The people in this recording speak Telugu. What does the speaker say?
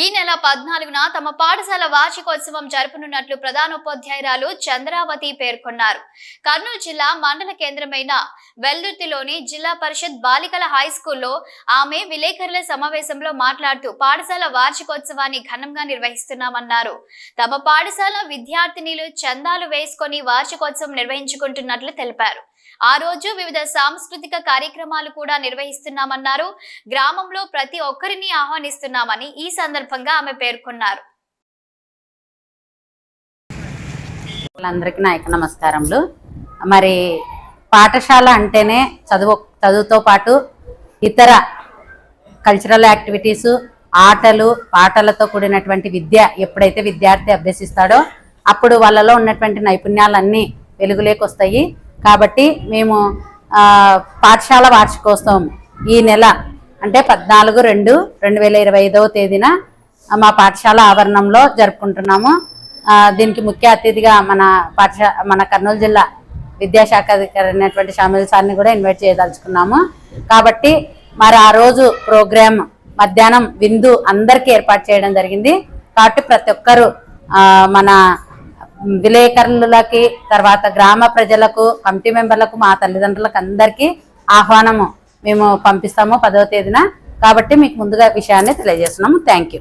ఈ నెల పద్నాలుగున తమ పాఠశాల వార్షికోత్సవం జరుపనున్నట్లు ప్రధానోపాధ్యాయురాలు చంద్రావతి పేర్కొన్నారు. కర్నూలు జిల్లా మండల కేంద్రమైన వెల్దుర్తిలోని జిల్లా పరిషత్ బాలికల హై స్కూల్లో ఆమె విలేకరుల సమావేశంలో మాట్లాడుతూ పాఠశాల వార్షికోత్సవాన్ని ఘనంగా నిర్వహిస్తున్నామన్నారు. తమ పాఠశాల విద్యార్థినిలు చందాలు వేసుకొని వార్షికోత్సవం నిర్వహించుకుంటున్నట్లు తెలిపారు. ఆ రోజు వివిధ సాంస్కృతిక కార్యక్రమాలు కూడా నిర్వహిస్తున్నామన్నారు. గ్రామంలో ప్రతి ఒక్కరిని ఆహ్వానిస్తున్నామని ఈ సందర్భంగా ఆమె పేర్కొన్నారు. అందరికీ నాయక నమస్కారములు. మరి పాఠశాల అంటేనే చదువు చదువుతో పాటు ఇతర కల్చరల్ యాక్టివిటీస్ ఆటలు పాటలతో కూడినటువంటి విద్య ఎప్పుడైతే విద్యార్థి అభ్యసిస్తాడో అప్పుడు వాళ్ళలో ఉన్నటువంటి నైపుణ్యాలన్నీ వెలుగులోకి వస్తాయి. కాబట్టి మేము పాఠశాల వార్షికోత్సవం ఈ నెల అంటే పద్నాలుగు రెండు రెండు వేల ఇరవై ఐదవ తేదీన మా పాఠశాల ఆవరణంలో జరుపుకుంటున్నాము. దీనికి ముఖ్య అతిథిగా మన పాఠశా మన కర్నూలు జిల్లా విద్యాశాఖ అధికారి అయినటువంటి షామిల్ సార్ని కూడా ఇన్వైట్ చేయదలుచుకున్నాము. కాబట్టి మరి ఆ రోజు ప్రోగ్రామ్ మధ్యాహ్నం విందు అందరికీ ఏర్పాటు చేయడం జరిగింది. కాబట్టి ప్రతి ఒక్కరూ మన విలేకరులకి తర్వాత గ్రామ ప్రజలకు కమిటీ మెంబర్లకు మా తల్లిదండ్రులకు అందరికీ ఆహ్వానము మేము పంపిస్తాము పదవ తేదీన. కాబట్టి మీకు ముందుగా విషయాన్ని తెలియజేస్తున్నాము. Thank you